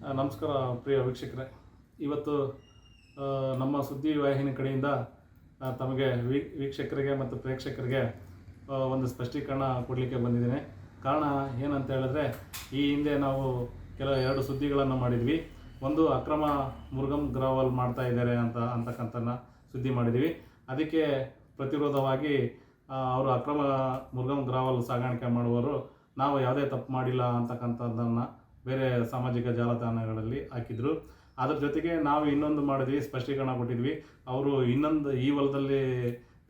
ನಮಸ್ಕಾರ ಪ್ರಿಯ ವೀಕ್ಷಕರೇ. ಇವತ್ತು ನಮ್ಮ ಸುದ್ದಿ ವಾಹಿನಿ ಕಡೆಯಿಂದ ತಮಗೆ ವೀಕ್ಷಕರಿಗೆ ಮತ್ತು ಪ್ರೇಕ್ಷಕರಿಗೆ ಒಂದು ಸ್ಪಷ್ಟೀಕರಣ ಕೊಡಲಿಕ್ಕೆ ಬಂದಿದ್ದೇನೆ. ಕಾರಣ ಏನಂತ ಹೇಳಿದ್ರೆ, ಈ ಹಿಂದೆ ನಾವು ಕೆಲ ಎರಡು ಸುದ್ದಿಗಳನ್ನು ಮಾಡಿದ್ವಿ. ಒಂದು ಅಕ್ರಮ ಮುರುಗಂ ಗ್ರಾವಲ್ ಮಾಡ್ತಾ ಇದ್ದಾರೆ ಅಂತ ಅಂತಕ್ಕಂಥನ್ನ ಸುದ್ದಿ ಮಾಡಿದ್ವಿ. ಅದಕ್ಕೆ ಪ್ರತಿರೋಧವಾಗಿ ಅವರು ಅಕ್ರಮ ಮುರುಗಂ ಗ್ರಾವಲ್ ಸಾಗಾಣಿಕೆ ಮಾಡುವವರು, ನಾವು ಯಾವುದೇ ತಪ್ಪು ಮಾಡಿಲ್ಲ ಅಂತಕ್ಕಂಥದ್ದನ್ನು ಬೇರೆ ಸಾಮಾಜಿಕ ಜಾಲತಾಣಗಳಲ್ಲಿ ಹಾಕಿದ್ರು. ಅದ್ರ ಜೊತೆಗೆ ನಾವು ಇನ್ನೊಂದು ಮಾಡಿದ್ವಿ, ಸ್ಪಷ್ಟೀಕರಣ ಕೊಟ್ಟಿದ್ವಿ. ಅವರು ಇನ್ನೊಂದು ಈ ಹೊಲದಲ್ಲಿ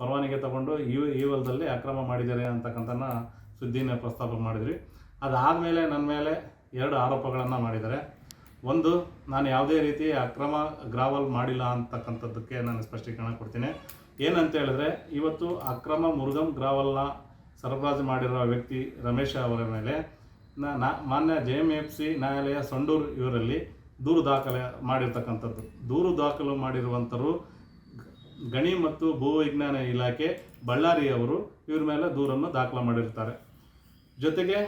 ಪರವಾನಿಗೆ ತಗೊಂಡು ಈ ಈ ಹೊಲದಲ್ಲಿ ಅಕ್ರಮ ಮಾಡಿದ್ದಾರೆ ಅಂತಕ್ಕಂಥ ಸುದ್ದಿನ ಪ್ರಸ್ತಾಪ ಮಾಡಿದ್ವಿ. ಅದಾದಮೇಲೆ ನನ್ನ ಮೇಲೆ ಎರಡು ಆರೋಪಗಳನ್ನು ಮಾಡಿದ್ದಾರೆ. ಒಂದು, ನಾನು ಯಾವುದೇ ರೀತಿ ಅಕ್ರಮ ಗ್ರಾವಲ್ ಮಾಡಿಲ್ಲ ಅಂತಕ್ಕಂಥದ್ದಕ್ಕೆ ನಾನು ಸ್ಪಷ್ಟೀಕರಣ ಕೊಡ್ತೀನಿ. ಏನಂತ ಹೇಳಿದ್ರೆ, ಇವತ್ತು ಅಕ್ರಮ ಮುರುಗಂ ಗ್ರಾವಲ್ನ ಸರಬರಾಜು ಮಾಡಿರುವ ವ್ಯಕ್ತಿ ರಮೇಶ ಅವರ ಮೇಲೆ ಮಾನ್ಯ ಜೆ ಎಂ ಎಫ್ ಸಿ ನ್ಯಾಯಾಲಯ ಸಂಡೂರು ಇವರಲ್ಲಿ ದೂರು ದಾಖಲೆ ಮಾಡಿರ್ತಕ್ಕಂಥದ್ದು. ದೂರು ದಾಖಲು ಮಾಡಿರುವಂಥರು ಗಣಿ ಮತ್ತು ಭೂವಿಜ್ಞಾನ ಇಲಾಖೆ ಬಳ್ಳಾರಿಯವರು ಇವ್ರ ಮೇಲೆ ದೂರನ್ನು ದಾಖಲು ಮಾಡಿರ್ತಾರೆ. ಜೊತೆಗೆ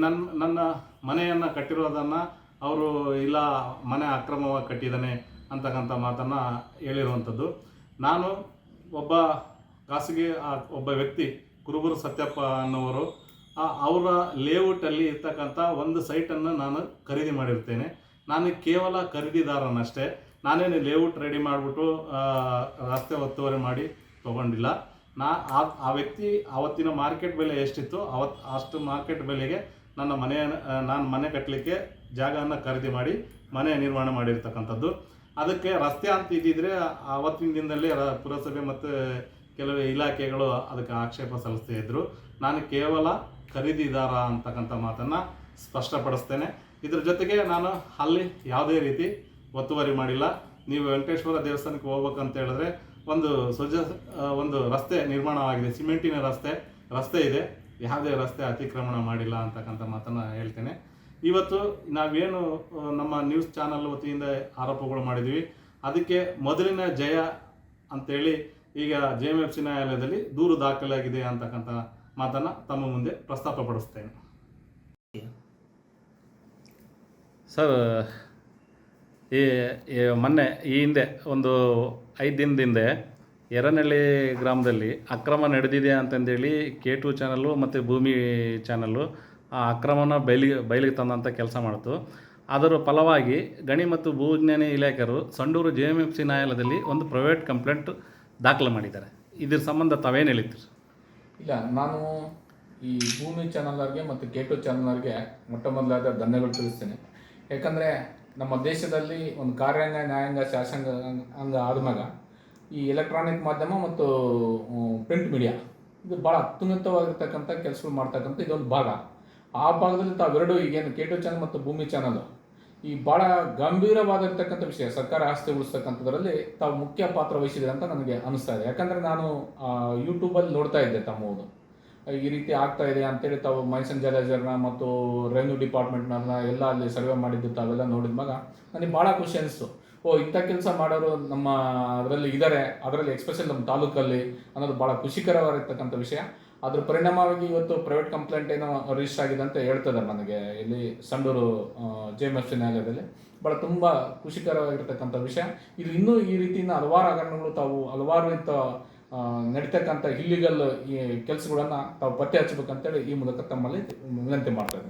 ನನ್ನ ನನ್ನ ಮನೆಯನ್ನು ಕಟ್ಟಿರೋದನ್ನು ಅವರು ಇಲ್ಲ ಮನೆ ಅಕ್ರಮವಾಗಿ ಕಟ್ಟಿದ್ದಾನೆ ಅಂತಕ್ಕಂಥ ಮಾತನ್ನು ಹೇಳಿರುವಂಥದ್ದು. ನಾನು ಒಬ್ಬ ಖಾಸಗಿ ಒಬ್ಬ ವ್ಯಕ್ತಿ ಕುರುಬೂರು ಸತ್ಯಪ್ಪ ಅನ್ನೋವರು ಆ, ಅವರ ಲೇಔಟಲ್ಲಿ ಇರ್ತಕ್ಕಂಥ ಒಂದು ಸೈಟನ್ನು ನಾನು ಖರೀದಿ ಮಾಡಿರ್ತೇನೆ. ನಾನು ಕೇವಲ ಖರೀದಿದಾರನಷ್ಟೇ. ನಾನೇನು ಲೇಔಟ್ ರೆಡಿ ಮಾಡಿಬಿಟ್ಟು ರಸ್ತೆ ಒತ್ತುವರಿ ಮಾಡಿ ತೊಗೊಂಡಿಲ್ಲ. ನಾ, ಆ ವ್ಯಕ್ತಿ ಆವತ್ತಿನ ಮಾರ್ಕೆಟ್ ಬೆಲೆ ಎಷ್ಟಿತ್ತು ಅವತ್ತು ಅಷ್ಟು ಮಾರ್ಕೆಟ್ ಬೆಲೆಗೆ ನನ್ನ ಮನೆಯ ನಾನು ಮನೆ ಕಟ್ಟಲಿಕ್ಕೆ ಜಾಗವನ್ನು ಖರೀದಿ ಮಾಡಿ ಮನೆ ನಿರ್ಮಾಣ ಮಾಡಿರ್ತಕ್ಕಂಥದ್ದು. ಅದಕ್ಕೆ ರಸ್ತೆ ಅಂತ ಇದ್ದಿದ್ರೆ ಆವತ್ತಿನ ದಿನದಲ್ಲಿ ಪುರಸಭೆ ಮತ್ತು ಕೆಲವು ಇಲಾಖೆಗಳು ಅದಕ್ಕೆ ಆಕ್ಷೇಪ ಸಲ್ಲಿಸ್ತಾ ಇದ್ದರು ನಾನು ಕೇವಲ ಖರೀದಿದಾರ ಅಂತಕ್ಕಂಥ ಮಾತನ್ನು ಸ್ಪಷ್ಟಪಡಿಸ್ತೇನೆ. ಇದ್ರ ಜೊತೆಗೆ ನಾನು ಅಲ್ಲಿ ಯಾವುದೇ ರೀತಿ ಒತ್ತುವರಿ ಮಾಡಿಲ್ಲ. ನೀವು ವೆಂಕಟೇಶ್ವರ ದೇವಸ್ಥಾನಕ್ಕೆ ಹೋಗ್ಬೇಕಂತ ಹೇಳಿದ್ರೆ ಒಂದು ಸ್ವಜ ಒಂದು ರಸ್ತೆ ನಿರ್ಮಾಣವಾಗಿದೆ. ಸಿಮೆಂಟಿನ ರಸ್ತೆ ರಸ್ತೆ ಇದೆ. ಯಾವುದೇ ರಸ್ತೆ ಅತಿಕ್ರಮಣ ಮಾಡಿಲ್ಲ ಅಂತಕ್ಕಂಥ ಮಾತನ್ನು ಹೇಳ್ತೇನೆ. ಇವತ್ತು ನಾವೇನು ನಮ್ಮ ನ್ಯೂಸ್ ಚಾನಲ್ ವತಿಯಿಂದ ಆರೋಪಗಳು ಮಾಡಿದ್ವಿ. ಅದಕ್ಕೆ ಮೊದಲಿನ ಜಯ ಅಂತೇಳಿ ಈಗ ಜೆ ಎಫ್ ಸಿ ನ್ಯಾಯಾಲಯದಲ್ಲಿ ದೂರು ದಾಖಲಾಗಿದೆ ಅಂತಕ್ಕಂಥ ಮಾತನ್ನು ತಮ್ಮ ಮುಂದೆ ಪ್ರಸ್ತಾಪಪಡಿಸ್ತೇನೆ ಸರ್, ಈ ಮೊನ್ನೆ, ಈ ಹಿಂದೆ, ಒಂದು ಐದು ದಿನದ ಹಿಂದೆ ಎರನಹಳ್ಳಿ ಗ್ರಾಮದಲ್ಲಿ ಅಕ್ರಮ ನಡೆದಿದೆ ಅಂತಂದೇಳಿ ಕೆ ಟು ಚಾನಲ್ಲು ಮತ್ತು ಭೂಮಿ ಚಾನಲ್ಲು ಆ ಅಕ್ರಮನ ಬಯಲಿಗೆ ಬಯಲಿಗೆ ತಂದಂಥ ಕೆಲಸ ಮಾಡಿತು. ಅದರ ಫಲವಾಗಿ ಗಣಿ ಮತ್ತು ಭೂಜ್ಞಾನಿ ಇಲಾಖೆಯರು Sandur J M F C ನ್ಯಾಯಾಲಯದಲ್ಲಿ ಒಂದು ಪ್ರೈವೇಟ್ ಕಂಪ್ಲೇಂಟ್ ದಾಖಲು ಮಾಡಿದ್ದಾರೆ. ಇದ್ರ ಸಂಬಂಧ ತಾವೇನು ಹೇಳಿದ್ರಿ ಇಲ್ಲ, ನಾನು ಈ ಭೂಮಿ ಚಾನಲ್ಗೆ ಮತ್ತು ಕೇಟು ಚಾನಲ್ಗೆ ಮೊಟ್ಟ ಮೊದಲಾದ ಧನ್ಯಗಳು ತಿಳಿಸ್ತೇನೆ. ಯಾಕಂದರೆ ನಮ್ಮ ದೇಶದಲ್ಲಿ ಒಂದು ಕಾರ್ಯಾಂಗ ನ್ಯಾಯಾಂಗ, ಶಾಸಂಗ ಅಂಗ ಆದಮ್ಯಾಗ ಈ ಎಲೆಕ್ಟ್ರಾನಿಕ್ ಮಾಧ್ಯಮ ಮತ್ತು ಪ್ರಿಂಟ್ ಮೀಡಿಯಾ ಇದು ಭಾಳ ಅತ್ಯುನ್ನತವಾಗಿರ್ತಕ್ಕಂಥ ಕೆಲಸಗಳು ಮಾಡ್ತಕ್ಕಂಥ ಇದೊಂದು ಭಾಗ. ಆ ಭಾಗದಲ್ಲಿ ತಾವೆರಡು ಈಗೇನು ಕೇಟು ಚಾನಲ್ ಮತ್ತು ಭೂಮಿ ಚಾನಲ್ ಈ ಭಾಳ ಗಂಭೀರವಾಗಿರ್ತಕ್ಕಂಥ ವಿಷಯ, ಸರ್ಕಾರ ಆಸ್ತಿ ಉಳಿಸ್ತಕ್ಕಂಥದ್ರಲ್ಲಿ ತಾವು ಮುಖ್ಯ ಪಾತ್ರ ವಹಿಸಿದ್ರೆ ಅಂತ ನನಗೆ ಅನಿಸ್ತಾ ಇದೆ. ಯಾಕಂದರೆ ನಾನು ಯೂಟ್ಯೂಬಲ್ಲಿ ನೋಡ್ತಾ ಇದ್ದೆ ತಮ್ಮವರು ಈ ರೀತಿ ಆಗ್ತಾ ಇದೆ ಅಂತೇಳಿ ತಾವು ಮೈಸನ್ ಜಲಜರ್ನ ಮತ್ತು ರೆವೆನ್ಯೂ ಡಿಪಾರ್ಟ್ಮೆಂಟ್ನ ಎಲ್ಲ ಅಲ್ಲಿ ಸರ್ವೆ ಮಾಡಿದ್ದು ತಾವೆಲ್ಲ ನೋಡಿದ ಮಗ ನನಗೆ ಭಾಳ ಖುಷಿ ಅನಿಸ್ತು. ಓ, ಇಂಥ ಕೆಲಸ ಮಾಡೋರು ನಮ್ಮ ಅದರಲ್ಲಿ ಇದ್ದಾರೆ ಅದರಲ್ಲಿ ಎಕ್ಸ್ಪೆಷಲ್ ನಮ್ಮ ತಾಲೂಕಲ್ಲಿ ಅನ್ನೋದು ಭಾಳ ಖುಷಿಕರವಾಗಿರ್ತಕ್ಕಂಥ ವಿಷಯ. ಅದ್ರ ಪರಿಣಾಮವಾಗಿ ಇವತ್ತು ಪ್ರೈವೇಟ್ ಕಂಪ್ಲೇಂಟ್ ಏನೋ ರಿಜಿಸ್ಟರ್ ಆಗಿದೆ ಅಂತ ಹೇಳ್ತಿದ್ದಾರೆ ನನಗೆ ಇಲ್ಲಿ ಸಂಡೂರು ಜೆ ಎಂ ಎಫ್ ನ್ಯಾಯಾಲಯದಲ್ಲಿ. ಬಹಳ ತುಂಬ ಖುಷಿಕರವಾಗಿರ್ತಕ್ಕಂಥ ವಿಷಯ. ಇದು ಇನ್ನೂ ಈ ರೀತಿಯಿಂದ ಹಲವಾರು ಹಗರಣಗಳು ತಾವು ಹಲವಾರು ಆ, ನಡೀತಕ್ಕಂಥ ಇಲ್ಲಿಗಲ್ ಈ ಕೆಲಸಗಳನ್ನು ತಾವು ಪತ್ತೆ ಹಚ್ಚಬೇಕಂತೇಳಿ ಈ ಮೂಲಕ ತಮ್ಮಲ್ಲಿ ವಿನಂತಿ ಮಾಡ್ತಾ